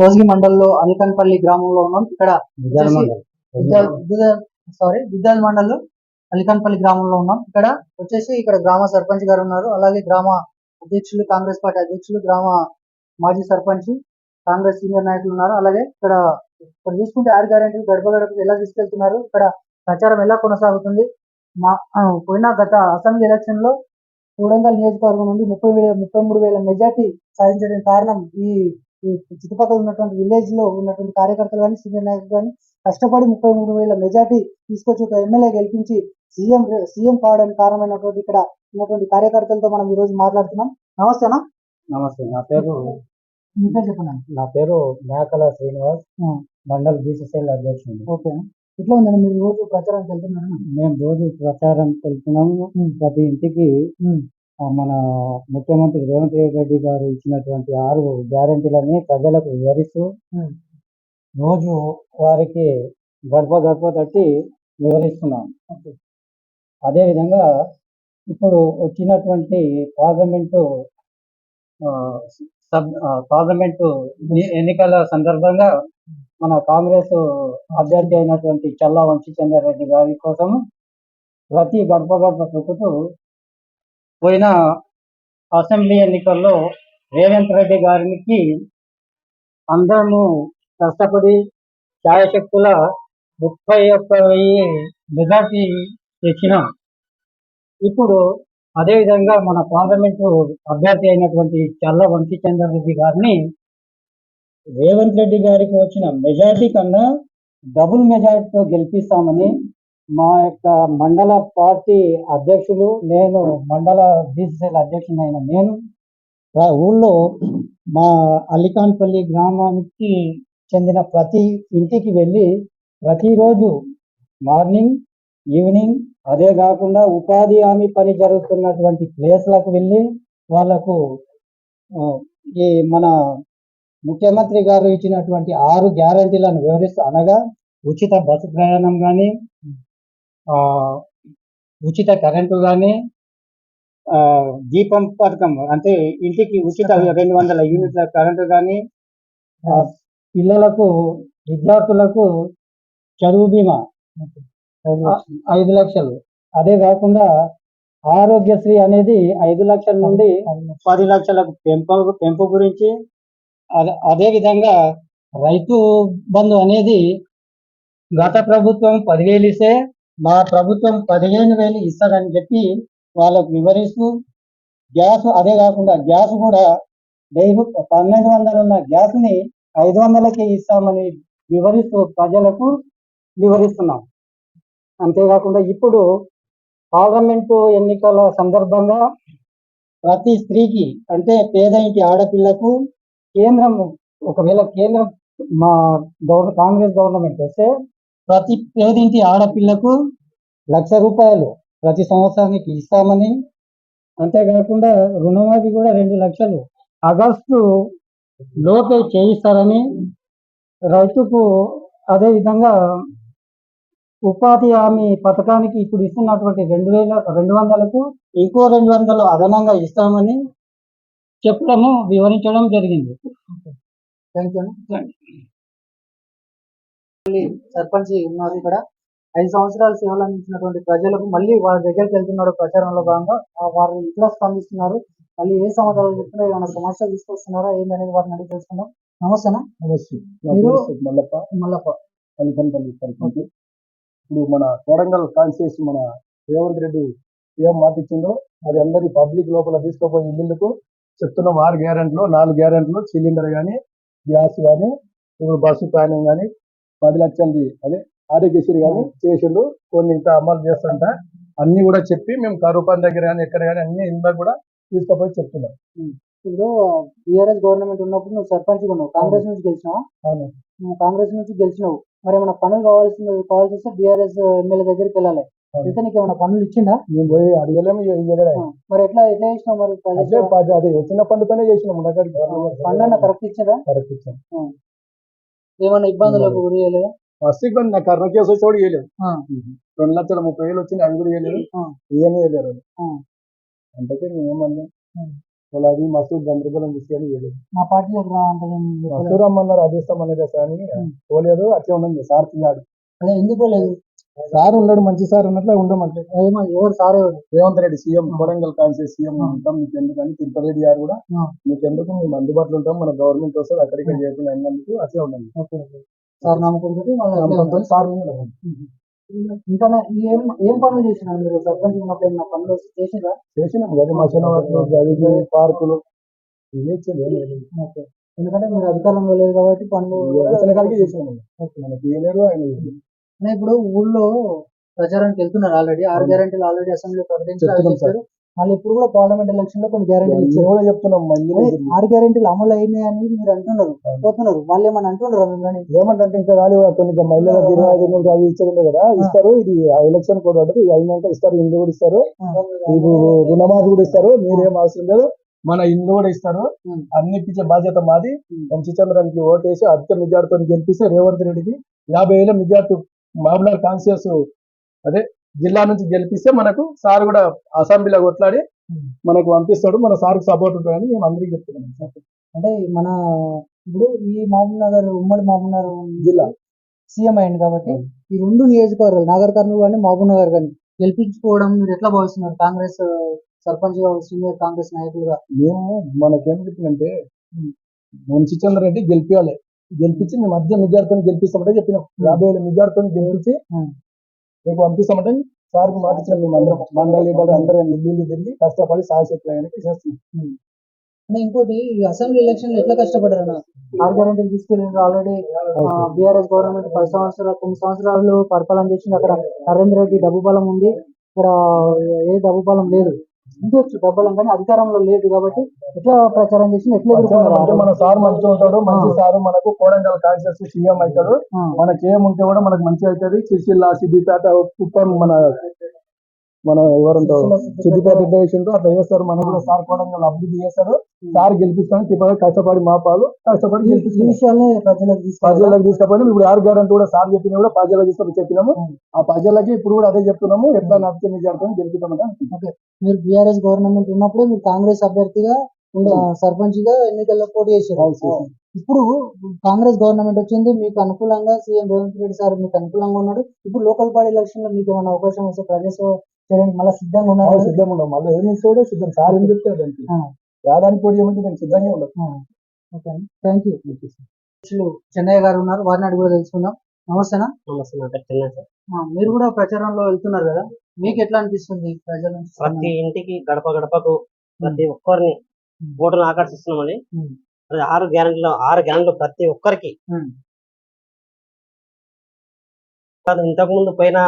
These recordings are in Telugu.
కోసిగి మండలంలో అలికన్పల్లి గ్రామంలో ఉన్నాం. ఇక్కడ సారీ విద్యాల్ మండల్. అలికన్పల్లి గ్రామంలో ఉన్నాం. ఇక్కడ వచ్చేసి ఇక్కడ గ్రామ సర్పంచ్ గారు ఉన్నారు. అలాగే గ్రామ అధ్యక్షులు కాంగ్రెస్ పార్టీ అధ్యక్షులు గ్రామ మాజీ సర్పంచ్ కాంగ్రెస్ సీనియర్ నాయకులు ఉన్నారు. అలాగే ఇక్కడ ఇక్కడ చూసుకుంటే ఆరు గ్యారెంటీలు గడప గడపకు ఎలా తీసుకెళ్తున్నారు. ఇక్కడ ప్రచారం ఎలా కొనసాగుతుంది. మా పోయిన గత అసెంబ్లీ ఎలక్షన్లో కూడంగల్ నియోజకవర్గం నుండి ముప్పై వేల ముప్పై మూడు వేల మెజార్టీ సాధించడానికి కారణం ఈ చుట్టుపక్కల ఉన్నటువంటి విలేజ్లో ఉన్నటువంటి కార్యకర్తలు కానీ సీనియర్ నాయకులు కానీ కష్టపడి ముప్పై మూడు వేల మెజార్టీ తీసుకొచ్చి ఒక ఎమ్మెల్యే గెలిపించి సీఎం సీఎం కావడానికి కారణమైనటువంటి ఇక్కడ ఉన్నటువంటి కార్యకర్తలతో మనం ఈ రోజు మాట్లాడుతున్నాం. నమస్తేనా నమస్తే. నా పేరు చెప్పండి నా పేరు మేకల శ్రీనివాస్. మండల్ బీసీసీఎల్ అధ్యక్షుడు ఓకే ఎట్లా ఉందండి మీరు రోజు ప్రచారానికి వెళ్తున్నారా మేము రోజు ప్రచారం వెళ్తున్నాము ప్రతి ఇంటికి మన ముఖ్యమంత్రి రేవంత్ రెడ్డి గారు ఇచ్చినటువంటి ఆరు గ్యారంటీలని ప్రజలకు వివరిస్తూ. రోజు వారికి గడప గడప తట్టి వివరిస్తున్నాం. అదేవిధంగా ఇప్పుడు వచ్చినటువంటి పార్లమెంటు సబ్ పార్లమెంటు ఎన్ని- ఎన్నికల సందర్భంగా మన కాంగ్రెస్ అభ్యర్థి అయినటువంటి చల్లా వంశీచంద్రారెడ్డి గారి కోసం ప్రతి గడప గడప తొక్కుతూ పోయిన అసెంబ్లీ ఎన్నికల్లో రేవంత్ రెడ్డి గారికి అందరము కష్టపడి ఛాయశక్తుల ముప్పై ఒక్క వెయ్యి మెజార్టీ తెచ్చిన. ఇప్పుడు అదేవిధంగా మన పార్లమెంటు అభ్యర్థి అయినటువంటి చల్ల వంశీచంద్రారెడ్డి గారిని రేవంత్ రెడ్డి గారికి వచ్చిన మెజార్టీ కన్నా డబుల్ మెజార్టీతో గెలిపిస్తామని మా యొక్క మండల పార్టీ అధ్యక్షులు నేను మండల బీసీసీల అధ్యక్షునైన నేను ఊళ్ళో మా అల్లికాన్పల్లి గ్రామానికి చెందిన ప్రతి ఇంటికి వెళ్ళి ప్రతిరోజు మార్నింగ్ ఈవినింగ్ అదే కాకుండా ఉపాధి హామీ పని జరుగుతున్నటువంటి ప్లేస్లకు వెళ్ళి వాళ్ళకు ఈ మన ముఖ్యమంత్రి గారు ఇచ్చినటువంటి ఆరు గ్యారంటీలను వివరిస్తూ అనగా ఉచిత బస్సు ప్రయాణం కానీ ఉచిత కరెంటు కానీ దీపం పథకం అంటే ఇంటికి ఉచిత రెండు వందల యూనిట్ల కరెంటు కానీ పిల్లలకు విద్యార్థులకు చదువు బీమా ఐదు లక్షలు. అదే కాకుండా ఆరోగ్యశ్రీ అనేది ఐదు లక్షల నుండి పది లక్షలకు పెంపు పెంపు గురించి అదే అదే విధంగా రైతు బంధు అనేది గత ప్రభుత్వం పదివేలు ఇస్తే మా ప్రభుత్వం పదిహేను వేలు ఇస్తాడని చెప్పి వాళ్ళకు వివరిస్తూ గ్యాస్ అదే కాకుండా గ్యాస్ కూడా డైలీ పన్నెండు వందలు ఉన్న గ్యాస్ని ఐదు వందలకే ఇస్తామని వివరిస్తూ ప్రజలకు వివరిస్తున్నాం. అంతేకాకుండా ఇప్పుడు పార్లమెంటు ఎన్నికల సందర్భంగా ప్రతి స్త్రీకి అంటే పేద ఇంటి ఆడపిల్లకు కేంద్రం ఒకవేళ కేంద్రం మా గవర్న కాంగ్రెస్ గవర్నమెంట్ వస్తే ప్రతి పేదింటి ఆడపిల్లకు లక్ష రూపాయలు ప్రతి సంవత్సరానికి ఇస్తామని అంతేకాకుండా రుణమాఫీ కూడా రెండు లక్షలు ఆగస్టు లోపే చేయిస్తారని రైతుకు అదే విధంగా ఉపాధి హామీ పథకానికి ఇప్పుడు ఇస్తున్నటువంటి రెండు వేల రెండు వందలకు ఇంకో రెండు వందలు అదనంగా ఇస్తామని చెప్పడము వివరించడం జరిగింది. థ్యాంక్ యూ సర్పంచ్ ఉన్నారు ఇక్కడ. ఐదు సంవత్సరాలు సేవలు అందించినటువంటి ప్రజలకు మళ్ళీ వాళ్ళ దగ్గరికి వెళ్తున్నాడు ప్రచారంలో భాగంగా. వారు ఇట్లా స్పందిస్తున్నారు? మళ్ళీ ఏ సమాధానాలు చెప్తున్నారు? ఏమైనా సమస్యలు తీసుకొస్తున్నారా? ఏందనేది వారిని అడిగి తెలుసుకుందాం. నమస్తేనా మీరు మల్లప్ప. మల్లప్ప. కలికనపల్లి సర్పంచ్ ఇప్పుడు మన కోడంగల్ కాన్స్టిట్యూషన్ మన రేవంత్ రెడ్డి ఏం మాట ఇచ్చిందో అది అందరి పబ్లిక్ లోపల తీసుకుపోయి ఇల్లులకు చెప్తున్నాం. ఆరు గ్యారెంట్లు నాలుగు గ్యారెంట్లు సిలిండర్ కానీ గ్యాస్ కానీ ఇప్పుడు బస్సు ప్రయాణం కానీ పది లక్షలది అదే ఆరోగ్యశ్రీ కానీ చేసిండు. కొన్ని ఇంకా అమలు చేస్తుంట. అన్ని కూడా చెప్పి మేము కరూపాన్ దగ్గర కానీ ఎక్కడ కానీ అన్ని ఇందాక కూడా తీసుకుపోయి చెప్తున్నాం. ఇప్పుడు టీఆర్ఎస్ గవర్నమెంట్ ఉన్నప్పుడు నువ్వు సర్పంచ్ ఉన్నావు. కాంగ్రెస్ నుంచి గెలిచినావా? అవును. నువ్వు కాంగ్రెస్ నుంచి గెలిచినావు. మరి ఏమైనా పనులు కావాల్సింది కావాల్సి వస్తే బీఆర్ఎస్ ఎమ్మెల్యే దగ్గరికి వెళ్ళాలి. అయితే నీకు ఏమైనా పనులు ఇచ్చిండా? మేము పోయి అడగలేము మరి ఎట్లా ఎట్లా చేసినావు మరి? అదే వచ్చిన పండు పనే చేసినాం ఉండగాడికి ఫండ్ అన్న కరెక్ట్ ఇచ్చిందా కరెక్ట్ ఇచ్చాం. ఏమైనా ఇబ్బందులకు గురి చేయలేదా? ఫస్ట్ ఇబ్బంది నా కర్ణ కేసు వచ్చి కూడా ఆ, రెండు లక్షల ముప్పై వేలు వచ్చింది అవి కూడా. ఇవన్నీ ఇవ్వలేరు ఆ. అంతకే మేమేమన్నా వాళ్ళు అది మసూద్ గందరగోళం తీసుకొని వెళ్ళలేదు మా పార్టీలోకి రా అంటే నేను చెప్పలేదు. మసూర్ అమ్మన్నారు అది ఇస్తాం అనేది కానీ పోలేదు అట్లే ఉండదు సార్ పిల్లాడు అదే ఎందుకు లేదు సార్ ఉన్నాడు మంచి సార్ ఉన్నట్లే ఉండమంటే. ఏమో ఎవరు సార్? రేవంత్ రెడ్డి సీఎం కొడంగల్ కాన్సెస్ సీఎం ఉంటాం మీకు ఎందుకని తిరుపతి రెడ్డి గారు కూడా. మీకు ఎందుకు మేము అందుబాటులో ఉంటాం మన గవర్నమెంట్ వస్తుంది అక్కడికి చేయకుండా అయినందుకు అట్లే ఉండండి. సార్ ఉంటారు. సార్. ఇంకా ఏం ఏం పనులు చేసినారు మీరు? సర్పంచ్ ఉన్నప్పుడు ఏమైనా పనులు చేసిరా? చేసినాం కదా వాటిలో గదిలు పార్కులు. ఇవే ఎందుకంటే మీరు అధికారంలో లేదు కాబట్టి పనులు చేసినాం. మనకి ఆయన అనే ఇప్పుడు ఊళ్ళో ప్రచారానికి వెళ్తున్నారు ఆల్రెడీ ఆరు గ్యారెంటీలు ఆల్రెడీ అసెంబ్లీలో ప్రకటించారు మళ్ళీ ఇప్పుడు కూడా పార్లమెంట్ ఎలక్షన్లో కొన్ని గ్యారెంటీలు ఇచ్చారు. కూడా చెప్తున్నాం మళ్ళీ ఆరు గ్యారెంటీలు అమలు అయినాయి అని మీరు అంటున్నారు పోతున్నారు. వాళ్ళు ఏమన్నా అంటున్నారా మిమ్మల్ని? ఏమంటే ఇంకా రాలి కొన్ని మహిళలకు ఇరవై వందలు అవి ఇచ్చేది కదా ఇస్తారు. ఇది ఎలక్షన్ కూడా అయినాక ఇస్తారు. ఇల్లు కూడా ఇస్తారు. ఇది రుణమాఫీ కూడా ఇస్తారు. మీరేం అవసరం లేదు. మన ఇల్లు కూడా ఇస్తారు. అన్ని ఇప్పించే బాధ్యత మాది. వంశీచంద్రానికి ఓటేసి అధిక మెజార్టీతో గెలిపిస్తే రేవంత్ రెడ్డికి యాభై వేల మెజార్టీ. మహబూబ్నగర్ కాన్సియస్ అదే జిల్లా నుంచి గెలిపిస్తే మనకు సార్ కూడా అసెంబ్లీలో కొట్లాడి. మనకు పంపిస్తాడు మన సార్కి సపోర్ట్ ఉంటుందని మేము అందరికీ చెప్తున్నాం. అంటే మన ఇప్పుడు ఈ మహబూబ్ నగర్ ఉమ్మడి మహబూబ్ నగర్ జిల్లా. సీఎం అయింది కాబట్టి ఈ రెండు నియోజకవర్గాలు నాగర్ కర్నూలు కానీ మహబూబ్ నగర్ కానీ గెలిపించుకోవడం మీరు ఎట్లా భావిస్తున్నారు? కాంగ్రెస్ సర్పంచ్గా సీనియర్ కాంగ్రెస్ నాయకులుగా? మేము మనకేం చెప్పిందంటే. వంశీచంద్ర రెడ్డి గెలిపించాలి గెలిపించి మేము మధ్య మెజార్టీతో గెలిపిస్తామంటే చెప్పినాం యాభై వేల మెజార్టీతో గెలిపించి. రేపు పంపిస్తామంటే సార్కి మాట ఇచ్చిన మేము అందరం మండలి లీడర్లు అందరం ఇల్లు తిరిగి కష్టపడి సాయశక్తులు చేస్తున్నాం. ఇంకోటి అసెంబ్లీ ఎలక్షన్ ఎట్లా కష్టపడారు ఆరు గ్యారెంటీలు తీసుకెళ్ళిండ్రు ఆల్రెడీ బీఆర్ఎస్ గవర్నమెంట్ పది సంవత్సరాలు తొమ్మిది సంవత్సరాలు పరిపాలన చేసింది అక్కడ నరేంద్ర రెడ్డి డబ్బు బలం ఉంది. ఇక్కడ ఏ డబ్బు బలం లేదు. ఉండొచ్చు డబ్బు బలం కానీ అధికారంలో లేదు కాబట్టి ఎట్లా ప్రచారం చేసి ఎట్లా ఎదుర్కొన్నారు? మన సార్ మంచిగా ఉంటాడు మంచి సారు మనకు కోడంగల్ కాన్షియస్ సీఎం అవుతాడు. మనకి ఏముంటే కూడా మనకు మంచిగా అవుతుంది. సిరిసిల్ల సిద్దిపేట కుప్పం మన మన ఎవరుంటారు సిద్దిపేట చేసిండ్రో అట్లా చేస్తారు. మనకు కూడా సార్ కోడంగల్ అభివృద్ధి చేస్తారు. సార్ గెలిపిస్తాను తిప్పగా కష్టపడి మా పాలు కష్టపడి విషయాలే ప్రజలకు తీసుకపోయినా ఇప్పుడు ఆరు గ్యారెంటీ కూడా సార్ చెప్పినా కూడా ప్రజలకు తీసుకొని చెప్పినాము. ఆ ప్రజలకి ఇప్పుడు కూడా అదే చెప్తున్నాము. ఎట్లా నడిచే మెజార్టీని గెలుపుతామంటే అనుకుంటున్నాం. మీరు బీఆర్ఎస్ గవర్నమెంట్ ఉన్నప్పుడే మీరు కాంగ్రెస్ అభ్యర్థిగా సర్పంచ్గా ఎన్నికల్లో పోటీ చేశారు. ఇప్పుడు కాంగ్రెస్ గవర్నమెంట్ వచ్చింది మీకు అనుకూలంగా సీఎం రేవంత్ రెడ్డి సార్ మీకు అనుకూలంగా ఉన్నాడు. ఇప్పుడు లోకల్ బాడీ ఎలక్షన్లో మీకు ఏమైనా అవకాశం వస్తే ప్రజాసేవ చేయడానికి మళ్ళీ సిద్ధంగా ఉన్నారు సిద్ధంగా ఉన్నాం. మళ్ళీ ఏమి ఇస్తాడో సిద్ధం. సార్ ఏం చెప్తాడు దానికి? ఆ. యాదానికి పోటీ ఏమంటే దానికి సిద్ధంగా ఉండదు ఓకే. Thank you. చెన్నయ్య గారు ఉన్నారు. వారిని అడిగి కూడా తెలుసుకుందాం. నమస్తేనా నమస్తే మీరు కూడా ప్రచారంలో వెళ్తున్నారు కదా? మీకు ఎట్లా అనిపిస్తుంది ప్రజల ప్రతి ఇంటికి గడప గడపకు ప్రతి ఒక్కరిని. ఓటును ఆకర్షిస్తున్నామని ఆరు గ్యారెంటీలో ఆరు గ్యారెంటీలు ప్రతి ఒక్కరికి. ఇంతకు ముందు పోయిన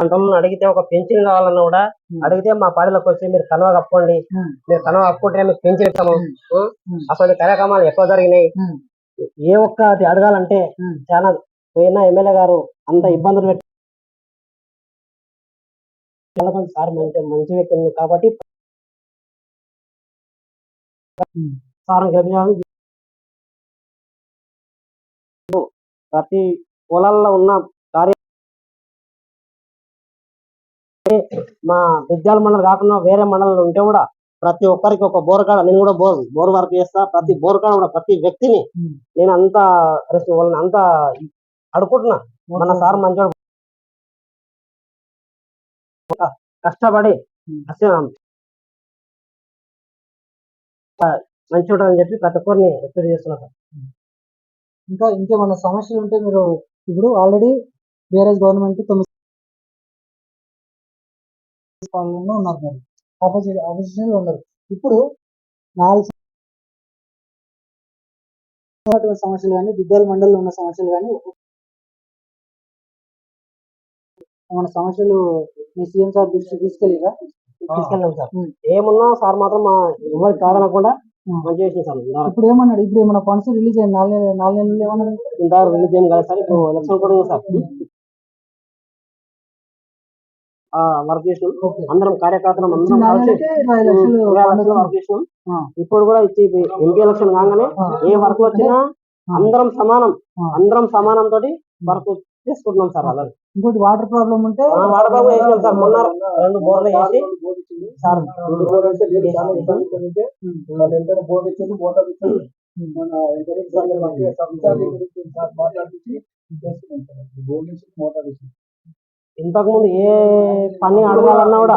పంటలను అడిగితే ఒక పెన్షన్ కావాలన్నా కూడా. అడిగితే మా పాడిలోకి వచ్చి మీరు కనువ కప్పుకోండి. మీరు కనువ కప్పుకుంటే మీకు పెన్షన్ ఇస్తాము. అసలు కార్యక్రమాలు ఎక్కువ జరిగినాయి. ఏ ఒక్క అది అడగాలంటే. చాలా పోయిన ఎమ్మెల్యే గారు అంత ఇబ్బందులు పెట్టి సార్ మంచి మంచి వ్యక్తి ఉంది కాబట్టి. సార్ ప్రతి పొలాల్లో ఉన్న మా విద్యాల మండలి కాకుండా వేరే మండలంలో ఉంటే కూడా ప్రతి ఒక్కరికి ఒక బోర్ కాడ నేను కూడా బోర్ బోర్ వర్క్ చేస్తా. ప్రతి బోర్ కాడ కూడా ప్రతి వ్యక్తిని. నేను అంత వాళ్ళని అంత అడుకుంటున్నా మన సార్ ఒక కష్టపడి మంచోడు అని చెప్పి ప్రతి ఒక్కరిని రిక్వెస్ట్ చేస్తున్నా సార్. ఇంకా ఇంకేమైనా సమస్యలు ఉంటే మీరు ఇప్పుడు ఆల్రెడీ బీఆర్ఎస్ గవర్నమెంట్ తొమ్మిది పాలనలో ఉన్నారు మీరు. ఆపోజిట్ ఆపోజిషన్లో ఉన్నారు. ఇప్పుడు నాలుగు సమస్యలు కానీ విద్యాల మండలిలో ఉన్న సమస్యలు కానీ మన సమస్యలు మీ సీఎం సార్ దృష్టికి తీసుకెళ్ళిరా? తీసుకెళ్ళాం సార్. ఏమున్నా సార్ మాత్రం మా ఎవరికి కాదనకుండా. మంచి సార్ ఇప్పుడు ఏమన్నాడు? ఇప్పుడు ఏమైనా ఫండ్స్ రిలీజ్ అయ్యి నాలుగు నెలలు- నాలుగు నెలలు ఏమన్నాడు? ఇంతవరకు రిలీజ్ ఏం కాలేదు సార్. ఇప్పుడు ఎలక్షన్ కూడా ఉంది సార్. వర్క్ చేసినాం అందరం కార్యకర్తలు అందరం కలిసి. వర్క్ చేసినాం. ఇప్పుడు కూడా ఇచ్చి ఎంపీ ఎలక్షన్ కాగానే. ఏ వర్క్ వచ్చినా. అందరం సమానం. అందరం సమానం తోటి వర్క్ చేసుకుంటున్నాం సార్ అలా ఇంకోటి వాటర్ ప్రాబ్లం ఉంటే ఆ, వాడబాబు వేసినాం సార్ మొన్న రెండు బోర్లు వేసి సార్ బోర్లు బోర్డు ఇచ్చింది మోటార్ ఇచ్చింది మన వెంటనే సార్ మాట్లాడించి మోటార్ ఇచ్చింది ఇంతకు ముందు ఏ పని అడగాలన్నా కూడా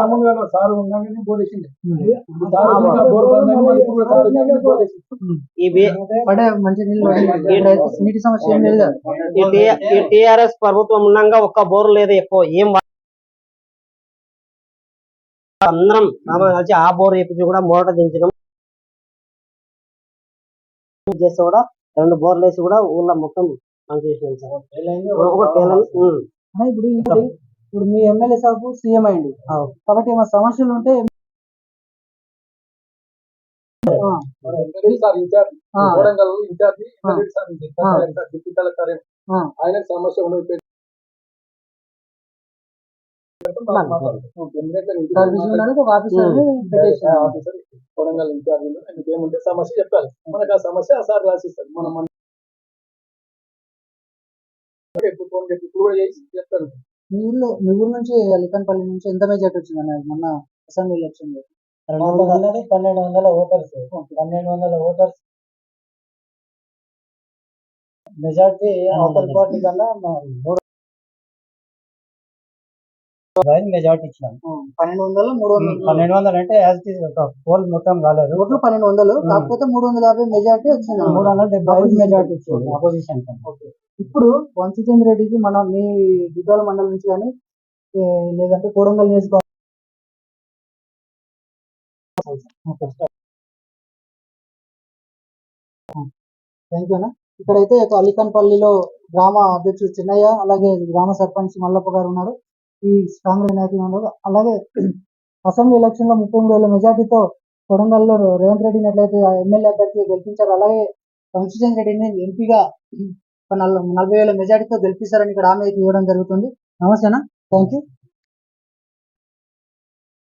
టిఆర్ఎస్ ప్రభుత్వం ఉండగా ఒక్క బోర్ లేదు ఎక్కువ. ఏం అందరం కలిసి ఆ బోర్ వేపించి కూడా మోటార్ దించడం చేస్తే కూడా రెండు బోర్లు వేసి కూడా ఊళ్ళో మొత్తం పని చేసినాం సార్. ఒకటి ఇప్పుడు ఇప్పుడు మీ ఎమ్మెల్యే సాబ్ సీఎం అయింది కాబట్టి ఏమైనా సమస్యలు ఉంటే. ఆయన సమస్య ఇన్ఛార్జ్ ఏముంటే సమస్య చెప్పాలి. మనకు ఆ సమస్య ఆ సార్ రాసిస్తారు. మనం ఫోన్ చేసి ఇప్పుడు కూడా చేసి చెప్తాను మీ ఊర్లో మీ ఊరు నుంచి లికన్పల్లి నుంచి ఎంత మెజార్టీ వచ్చింది అన్న మొన్న అసెంబ్లీ ఎలక్షన్లో? రెండు వందల పన్నెండు వందల ఓటర్స్. పన్నెండు వందల ఓటర్స్. మెజార్టీ అవతల పార్టీ కన్నా మెజార్టీ ఇచ్చినాం. పన్నెండు వందలు మూడు వందలు. పన్నెండు వందలు అంటే యాజ్ ఇట్ పోల్ మొత్తం కాలేదు. ఓట్లు పన్నెండు వందలు కాకపోతే మూడు వందల యాభై మెజార్టీ వచ్చింది మూడు వందల డెబ్బై మెజార్టీ ఇచ్చింది అపోజిషన్ ఇప్పుడు వంశీచంద్ర రెడ్డికి మన మీ దుద్దాల మండలం నుంచి కానీ లేదంటే కోడంగల్ నియోజకవర్గం థ్యాంక్ యూ అన్న. ఇక్కడైతే ఒక గ్రామ అధ్యక్షుడు చిన్నయ్య అలాగే గ్రామ సర్పంచ్ మల్లప్ప గారు ఉన్నారు. ఈ కాంగ్రెస్ నాయకులు ఉన్నారు. అలాగే అసెంబ్లీ ఎలక్షన్లో ముప్పై మూడు వేల మెజార్టీతో కొడంగల్లో రేవంత్ రెడ్డిని ఎట్లయితే ఎమ్మెల్యే అభ్యర్థిగా గెలిపించారు అలాగే వంశీచంద్ర రెడ్డిని ఎంపీగా నలభై వేల మెజార్టీతో గెలిపిస్తారని ఇక్కడ హామీ అయితే ఇవ్వడం జరుగుతుంది. నమస్తేనా థ్యాంక్ యూ